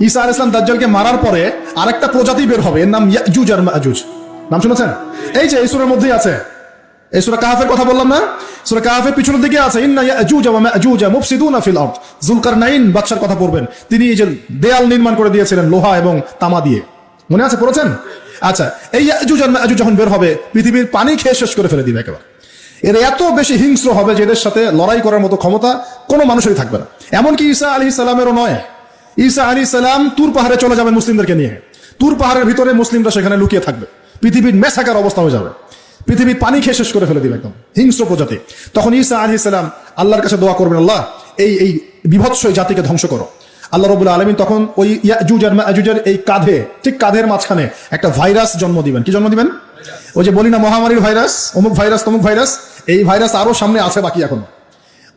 ঈসা আল ইসলাম দাজ্জালকে মারার পরে আরেকটা প্রজাতি বের হবে, এর নাম ইয়াজুজ আর মাজুজ। নাম শুনেছেন? এই যে, এই মধ্যেই আছে। এই সূরা কাহাফের কথা বললাম না? সূরা কাহাফের পিছনের দিকে আছে, ইন্না ইয়াজুজ ওয়া মাজুজ মুফসিদুনা ফিল আরদ। বাদশার কথা পড়বেন। তিনি এই যে দেয়াল নির্মাণ করে দিয়েছিলেন, লোহা এবং তামা দিয়ে। মনে আছে? পড়েছেন? আচ্ছা এই ইয়াজুজ আর মাজুজ যখন বের হবে, পৃথিবীর পানি খেয়ে শেষ করে ফেলে দিবে একেবারে। এর এত বেশি হিংস্র হবে যে এদের সাথে লড়াই করার মতো ক্ষমতা কোনো মানুষেরই থাকবে না। এমনকি ঈসা আলী সালামেরও নয়। ঈসা আলী সালাম তুর পাহাড়ে চলে যাবেন মুসলিমদেরকে নিয়ে। তুর পাহাড়ের ভিতরে মুসলিমরা সেখানে লুকিয়ে থাকবে। পৃথিবীর মেসাকার অবস্থা হয়ে যাবে। পৃথিবীর পানি খেয়ে শেষ করে ফেলে দিবে একদম। হিংস্র প্রজাতি। তখন ঈসা আলী সালাম আল্লাহর কাছে দোয়া করবেন, আল্লাহ, এই এই বিভৎস জাতিকে ধ্বংস করো। আল্লাহ রবুল্লা আলমিন তখন ওই ইয়াজুজ আর এই কাঁধে, ঠিক কাঁধের মাঝখানে একটা ভাইরাস জন্ম দিবেন। কি জন্ম দিবেন? ওই যে বলি না, মহামারীর ভাইরাস, অমুক ভাইরাস, তমুক ভাইরাস, এই ভাইরাস আরও সামনে আছে বাকি এখন।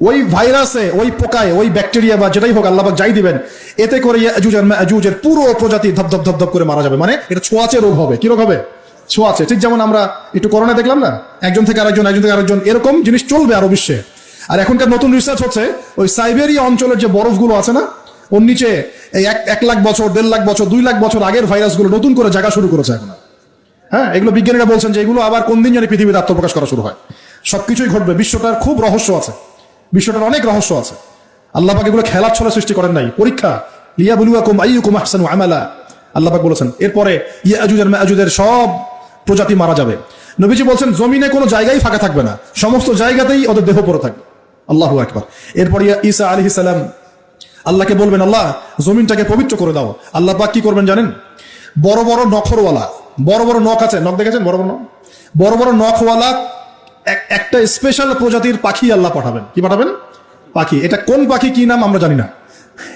ওই ভাইরাসে, ওই পোকায়, ওই ব্যাকটেরিয়া বা যেটাই হোক, আল্লাহ যাই দিবেন, এতে করে ইয়াজুজ আর মাজুজের পুরো প্রজাতি ধপ ধপ ধপ ধপ করে মারা যাবে। মানে এটা ছোঁয়াচে রোগ হবে। কি রোগ হবে? ছোঁয়াচে। ঠিক যেমন আমরা একটু করোনা দেখলাম না? একজন থেকে আরেকজন, একজন থেকে আরেকজন, এরকম জিনিস চলবে আরও বিশ্বে। আর এখনকার নতুন রিসার্চ হচ্ছে, ওই সাইবেরিয়া অঞ্চলের যে বরফগুলো আছে না, ওর নিচে এই এক এক লাখ বছর, দেড় লাখ বছর, দুই লাখ বছর আগের ভাইরাসগুলো নতুন করে জায়গা শুরু করেছে এখন হ্যাঁ এগুলো বিজ্ঞানীরা বলছেন যে এগুলো আবার কোন দিন জানি পৃথিবীতে আত্মপ্রকাশ করা শুরু হয়। সবকিছুই ঘটবে। বিশ্বটার খুব রহস্য আছে। বিশ্বটার অনেক রহস্য আছে। আল্লাহ পাক এগুলো খেলার ছলে সৃষ্টি করেন নাই। পরীক্ষা লিয়া বলুয়া কুম আইয়ু কুম আহসানু আমালা। আল্লাহ পাক বলেছেন, এরপরে ইয়াজুজ আর মাজুজের সব প্রজাতি মারা যাবে। নবীজি বলছেন, জমিনে কোনো জায়গায় ফাঁকা থাকবে না। সমস্ত জায়গাতেই ওদের দেহ পড়ে থাকবে। আল্লাহ একবার এরপর ইয়া ঈসা আলাইহিস সালাম, আল্লাহকে বলবেন, আল্লাহ, জমিনটাকে পবিত্র করে দাও। আল্লাহ পাক কি করবেন জানেন? বড় বড় নখরওয়ালা, বড় বড় নখ আছে, নখ দেখেছেন? বড় বড় নখ? বড় বড় নখওয়ালা একটা স্পেশাল প্রজাতির পাখি আল্লাহ পাঠাবেন। কি পাঠাবেন? পাখি। এটা কোন পাখি, কি নাম আমরা জানি না।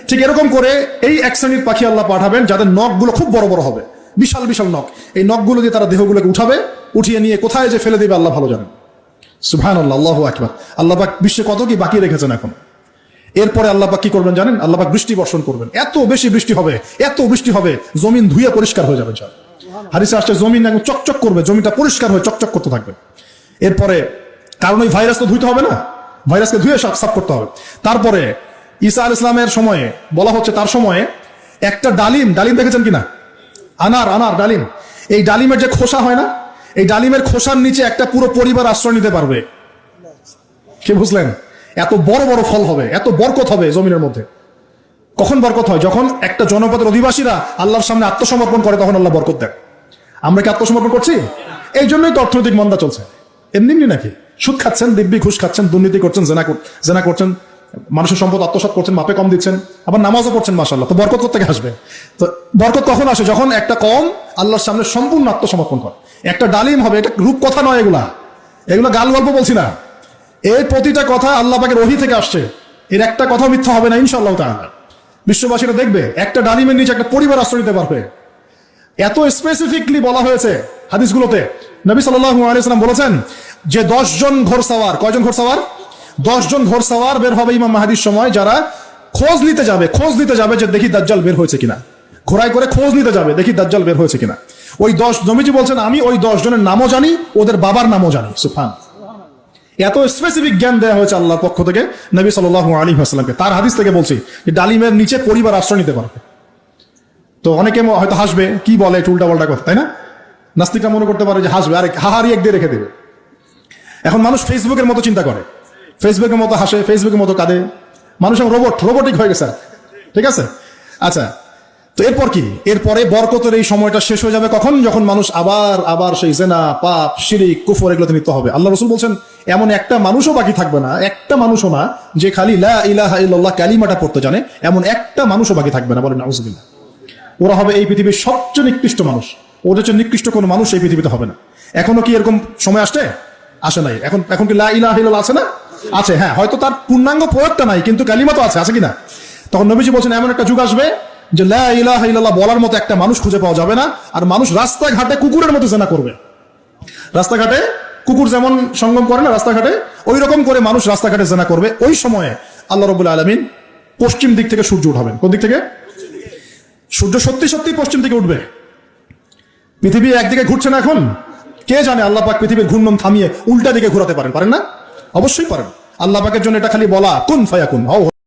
ঠিক এরকম করে এই এক শ্রেণির পাখি আল্লাহ পাঠাবেন, যাদের নখগুলো খুব বড় বড় হবে। বিশাল বিশাল নখ। এই নখগুলো দিয়ে তারা দেহগুলোকে উঠাবে, উঠিয়ে নিয়ে কোথায় যে ফেলে দিবে আল্লাহ ভালো জানেন। সুবহান আল্লাহ আল্লাহ আকবার। আল্লাহ পাক বিশ্বে কত কি বাকি রেখেছেন এখন? এরপরে আল্লাহ পাক কি করবেন জানেন? আল্লাহ পাক বৃষ্টি বর্ষণ করবেন। এত বেশি বৃষ্টি হবে, এত বৃষ্টি হবে, জমিন ধুয়ে পরিষ্কার হয়ে যাবে। হাদিসে আসছে, জমিন একদম চকচক করবে, জমিটা পরিষ্কার হয়ে চকচক করতে থাকবে। এরপরে, কারণ ওই ভাইরাস তো ধুইতে হবে না? ভাইরাসকে ধুয়ে সাফ করতে হবে। তারপরে, ঈসা আল ইসলামের সময়ে, বলা হচ্ছে তার সময়ে, একটা ডালিম ডালিম দেখেছেন কিনা? আনার আনার ডালিম। এই ডালিমের যে খোসা হয় না, এই ডালিমের খোসার নিচে একটা পুরো পরিবার আশ্রয় নিতে পারবে। কি বুঝলেন? এত বড় বড় ফল হবে, এত বরকত হবে জমিনের মধ্যে। কখন বরকত হয়? যখন একটা জনপদের অধিবাসীরা আল্লাহর সামনে আত্মসমর্পণ করে, তখন আল্লাহ বরকত দেয় আমরা কি আত্মসমর্পণ করছি? এই জন্যই তো অর্থনৈতিক মন্দা চলছে। এমনি এমনি নাকি? সুদ খাচ্ছেন, দিব্যি ঘুষ খাচ্ছেন, দুর্নীতি করছেন, জেনা জেনা করছেন, মানুষের সম্পদ আত্মসাৎ করছেন, মাপে কম দিচ্ছেন, আবার নামাজও পড়ছেন মাসাল্লাহ তো বরকত থেকে আসবে? তো বরকত কখন আসে? যখন একটা কম আল্লাহর সামনে সম্পূর্ণ আত্মসমর্পণ করে। একটা ডালিম হবে, এটা রূপ কথা নয় এগুলা। এগুলো গাল গল্প বলছি না। এর প্রতিটা কথা আল্লাহ পাকের ওহি থেকে আসছে। এর একটা কথা মিথ্যা হবে না ইনশাল্লাহ তাআলা। বিশ্ববাসীরা দেখবে, একটা ডালিমের নিচে একটা পরিবার আশ্রয় নিতে পারবে। এত স্পেসিফিকলি বলা হয়েছে হাদিসগুলোতে নবী সাল্লাম বলেছেন যে দশ জন ঘোর সাওয়ার, কয়জন ঘোর সাওয়ার? দশ জন ঘোর সাওয়ার বের হবে ইমাম মাহাদির সময় যারা খোঁজ নিতে যাবে, খোঁজ নিতে যাবে যে দেখি দাজ্জাল বের হয়েছে কিনা। ঘোড়ায় করে খোঁজ নিতে যাবে, দেখি দাজ্জাল বের হয়েছে কিনা। ওই দশ, নবীজি বলছেন, আমি ওই জনের নামও জানি, ওদের বাবার নামও জানি। সুফান এত স্পেসিফিক জ্ঞান দেওয়া হয়েছে আল্লাহর পক্ষ থেকে নবী সাল্লাহ আলী আসলামকে তার হাদিস থেকে বলছি যে ডালিমের নিচে পরিবার আশ্রয় নিতে পারবে। তো অনেকে হয়তো হাসবে, কি বলে উল্টা পাল্টা কথা, তাই না? নাস্তিকরা মনে করতে পারে যে হাসবে, আরে হাহারি এক দিয়ে রেখে দেবে। এখন মানুষ ফেসবুকের মতো চিন্তা করে। ফেসবুকের মতো হাসে ফেসবুকের মতো কাঁদে। মানুষ রোবট রোবটিক হয়ে গেছে ঠিক আছে? আচ্ছা তো এরপর কি? এরপরে বরকতের এই সময়টা শেষ হয়ে যাবে কখন? যখন মানুষ আবার আবার সেই জেনা, পাপ, শিরিক, কুফর এগুলোতে নিতে হবে। আল্লাহ রসুল বলছেন, এমন একটা মানুষও বাকি থাকবে না, একটা মানুষও না, যে খালি লা ইলাহা ইল্লাল্লাহ কালিমাটা পড়তে জানে, এমন একটা মানুষও বাকি থাকবে না। বলেন, নাউজুবিল্লাহ। ওরা হবে এই পৃথিবীর সবচেয়ে নিকৃষ্ট মানুষ। ওদের চেয়ে নিকৃষ্ট কোনো মানুষ এই পৃথিবীতে হবে না। এখনও কি এরকম সময় আসছে? আসে নাই। এখন এখন কি লা ইলাহা ইল্লাল্লাহ আছে না? আছে হ্যাঁ। হয়তো তার পূর্ণাঙ্গ প্রয়োগটা নাই, কিন্তু কালিমা তো আছে আছে কিনা? তখন নবীজি বলছেন, এমন একটা যুগ আসবে যে লা ইলাহা ইল্লাল্লাহ বলার মতো একটা মানুষ খুঁজে পাওয়া যাবে না, আর মানুষ রাস্তাঘাটে কুকুরের মতো জেনা করবে। রাস্তাঘাটে কুকুর যেমন সঙ্গম করে না রাস্তাঘাটে ওই রকম করে মানুষ রাস্তাঘাটে জেনা করবে। ওই সময়ে আল্লাহ রবুল আলমিন পশ্চিম দিক থেকে সূর্য উঠাবেন। কোন দিক থেকে? সূর্য সত্যি সত্যি পশ্চিম দিকে উঠবে। পৃথিবী একদিকে ঘুরছে না এখন? কে জানে আল্লাহ পাক পৃথিবীর ঘূর্ণন থামিয়ে উল্টা দিকে ঘুরাতে পারেন পারেন না? অবশ্যই পারেন। আল্লাহ পাকের জন্য এটা খালি বলা, কোন ফায়াকুন, হও